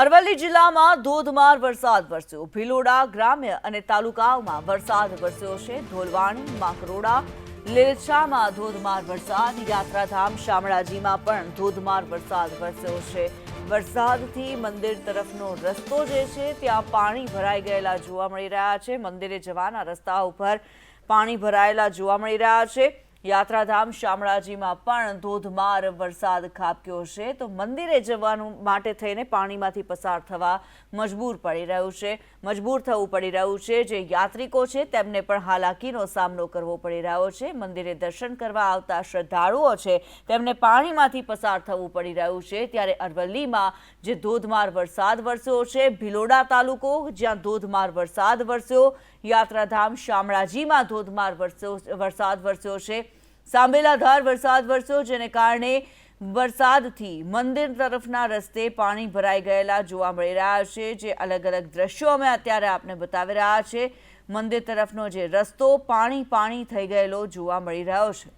અરવલ્લી જિલ્લામાં ધોધમાર વરસાદ વરસ્યો. ભિલોડા ગ્રામ્ય અને તાલુકાઓમાં વરસાદ વરસ્યો છે. ધોલવાણી માકરોડા લીલછામાં ધોધમાર વરસાદ, યાત્રાધામ, શામળાજીમાં પણ ધોધમાર વરસાદ વરસ્યો છે. વરસાદથી મંદિર તરફનો રસ્તો જે છે, ત્યાં પાણી ભરાઈ ગયેલા જોવા મળી રહ્યા છે. મંદિરે જવાના રસ્તા ઉપર પાણી ભરાયેલા જોવા મળી રહ્યા છે. યાત્રાધામ શામળાજીમાં પણ ધોધમાર વરસાદ ખાબક્યો છે. તો મંદિરે જવાનું માટે થઈને પાણીમાંથી પસાર થવા મજબૂર પડી રહ્યું છે. મજબૂર થવું પડી રહ્યું છે. જે યાત્રિકો છે તેમને પણ હાલાકીનો સામનો કરવો પડી રહ્યો છે. મંદિરે દર્શન કરવા આવતા શ્રદ્ધાળુઓ છે તેમને પાણીમાંથી પસાર થવું પડી રહ્યું છે. ત્યારે અરવલ્લીમાં જે ધોધમાર વરસાદ વરસ્યો છે, ભિલોડા તાલુકો, જ્યાં ધોધમાર વરસાદ વરસ્યો, યાત્રાધામ શામળાજીમાં ધોધમાર વરસ્યો, વરસાદ વરસ્યો છે. સાંબેલાધાર વરસાદ વરસ્યો, જેને કારણે વરસાદથી મંદિર તરફના રસ્તે પાણી ભરાઈ ગયેલા જોવા મળી રહ્યા છે. જે અલગ અલગ દ્રશ્યો અમે અત્યારે આપને બતાવી રહ્યા છે. મંદિર તરફનો જે રસ્તો પાણી પાણી થઈ ગયેલો જોવા મળી રહ્યો છે.